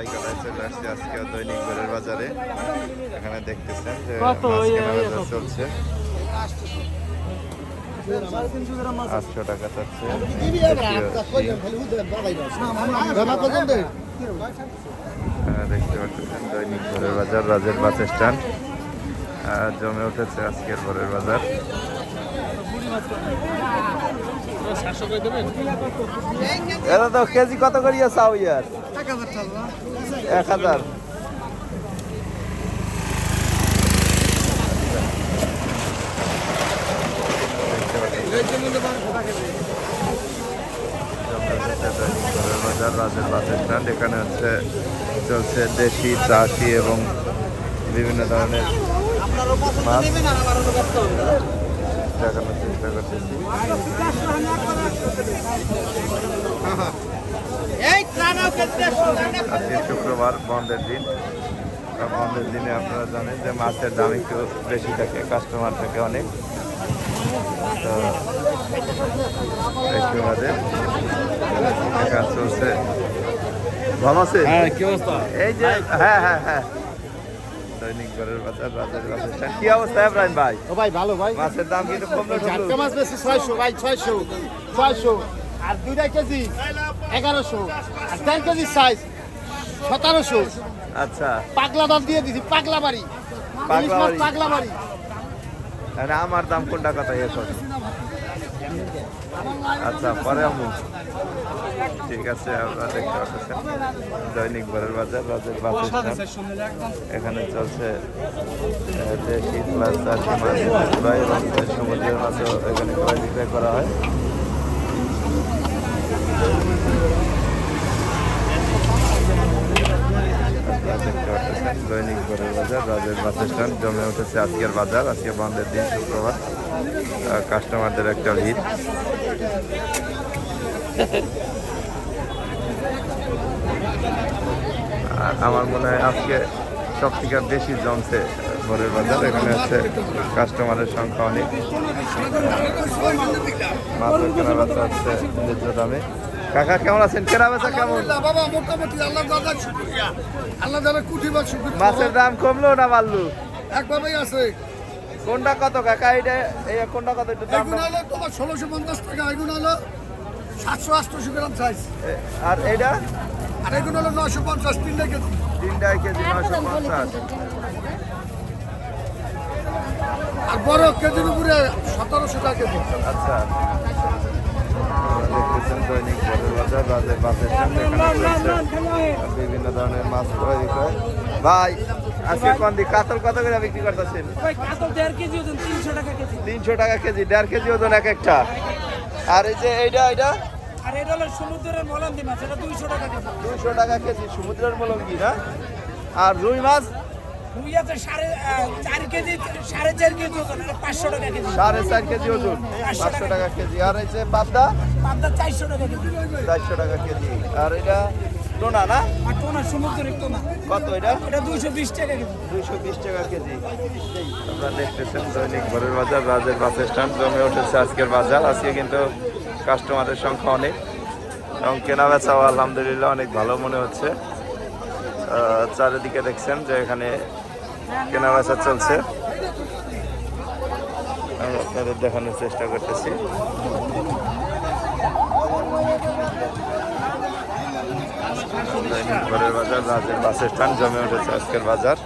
পাইকারায় চলে আসছে আজকে দৈনিক গড়ের বাজারে। এখানে দেখতেছেন যে বাজার চলছে। আটশো টাকা চাচ্ছে। দেখতে পাচ্ছেন দৈনিক ভোরের বাজার রাজের বাস স্ট্যান্ড। জমে উঠেছে আজকের ভোরের বাজার। এটা তো কেজি কত করিয়া চাও ইয়ার? এক হাজার। বাজার রাজের এখানে হচ্ছে চলছে দেশি চাষি এবং বিভিন্ন ধরনের মাছ দেখানোর চেষ্টা করতেছি। আজকে শুক্রবার বন্ধের দিন। আর বন্ধের দিনে আপনারা জানেন যে মাছের দাম একটু বেশি থাকে কাস্টমার থাকে অনেক। তো একটু বাদে এখানে চলছে। ভালো আছে হ্যাঁ কি অবস্থা? এই যে হ্যাঁ হ্যাঁ হ্যাঁ। দৈনিক ঘরের বাজার রাজের বাজার কি অবস্থা ইব্রাহিম ভাই? ও ভাই ভালো ভাই। মাছের দাম কিন্তু কমলো ঝাটকা মাছ বেশি ছয়শো ভাই ছয়শো ছয়শো। আর দুইটা কেজি এগারোশো। আর দেড় কেজি সাইজ সতেরোশো। আচ্ছা। পাগলা দাম দিয়ে দিছি পাগলা বাড়ি পাগলা বাড়ি। আমার দাম কোনটা কথা এখন আচ্ছা পরে আমু ঠিক আছে আপনারা দেখতে পাচ্ছেন দৈনিক ঘরের বাজার রাজের বাজার এখানে চলছে দেশি প্লাস চাষি মাছ ক্রয় এবং সমুদ্রের মাছও এখানে ক্রয় বিক্রয় করা হয় আপনারা দেখতে পাচ্ছেন দৈনিক ঘরের বাজার, রাজের বাস স্ট্যান্ড জমে উঠেছে আজকের বাজার, আজকে বন্ধের দিন, শুক্রবার। কাস্টমারদের একটা ভিড়। আমার মনে হয় আজকে সব থেকে বেশি জমছে ভোরের বাজার। এখানে হচ্ছে কাস্টমারের সংখ্যা অনেক। মাছের কেনা বেচা হচ্ছে ন্যায্য দামে। কাকা কেমন আছেন? কেনা বেচা কেমন? বাবা মোটামুটি আল্লাহ দাদা শুক্রিয়া। আল্লাহ দাদা কুটি বা শুক্রিয়া মাছের দাম কমলো না বাড়লো? একভাবেই আছে। কোনটা কত কাকা? এটা এই কোনটা কত? একটু দাম হলো তোমার ষোলোশো পঞ্চাশ টাকা এগুলো হলো সাতশো আটশোশো গ্রাম সাইজ এ- আর এটা আর এগুলো হলো নশো পঞ্চাশ তিনটা কেজি। তিনটাই কেজি নয়শো পঞ্চাশ। আর বড় কেজির উপরে সতেরোশো টাকা কেজি। আচ্ছা। আপনারা দেখতেছেন দৈনিক বড়ের বাজার রাজের বাসের বিভিন্ন ধরনের মাছ ক্রয় বিক্রয় ভাই আজকে কোন দিক? কাতল কত করে বিক্রি করতেছেন? তিনশো টাকা কেজি দেড় কেজি ওজন এক একটা। আর এই যে এইটা এইটা? আর এটা হলো সমুদ্রের মলান্দি মাছ এটা দুইশো টাকা কেজি। দুইশো টাকা কেজি সমুদ্রের মলঙ্গি না? আর রুই মাছ? রুই আছে সাড়ে চার কেজি সাড়ে চার কেজি ওজন এটা পাঁচশো টাকা কেজি। সাড়ে চার কেজি ওজন পাঁচশো টাকা কেজি। আর এই যে পাবদা? পাবদা চারশো টাকা কেজি। চারশো টাকা কেজি। আর এটা টোনা না? আর টোনা সমুদ্রের টোনা। কত এটা? এটা দুইশো বিশ টাকা কেজি। দুইশো বিশ টাকা কেজি। আপনারা দেখতেছেন দৈনিক ভোরের বাজার রাজের বাস স্ট্যান্ড জমে উঠেছে আজকের বাজার। আজকে কিন্তু কাস্টমারের সংখ্যা অনেক। এবং কেনা বেচাও আলহামদুলিল্লাহ অনেক ভালো মনে হচ্ছে। চারিদিকে দেখছেন যে এখানে কেনা বেচা চলছে। আমি আপনাদের দেখানোর চেষ্টা করতেছি। ভোরের বাজার, রাজের বাস স্ট্যান্ড, জমে উঠেছে আজকের বাজার।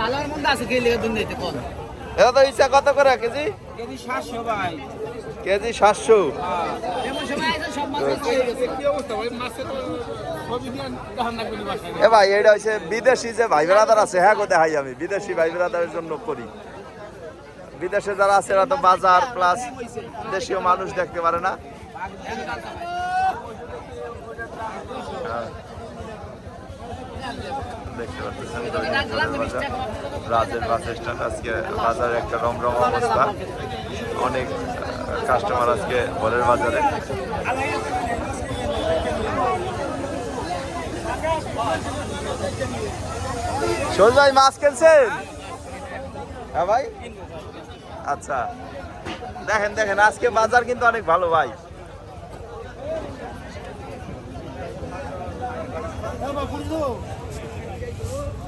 ভালো মন্দ আছে কোন এটা তো ইচ্ছা কত করে? কেজি? কেজি সাতশো ভাই। কেজি সাতশো। হয়ে এ ভাই এটা হচ্ছে বিদেশি যে ভাই বেড়াদার আছে হ্যাঁ গো দেখাই আমি। বিদেশি ভাই বেড়াদারের জন্য করি। বিদেশে যারা আছে এরা তো বাজার প্লাস দেশীয় মানুষ দেখতে পারে না। হ্যাঁ। দেখতে পাচ্ছেন স্ট্যান্ড। আজকে বাজারে একটা রমরম অবস্থা। অনেক কাস্টমার আজকে ভোরের বাজারে। শোল ভাই, মাছ খেলছেন হ্যাঁ ভাই? আচ্ছা। দেখেন দেখেন, আজকে বাজার কিন্তু অনেক ভালো ভাই।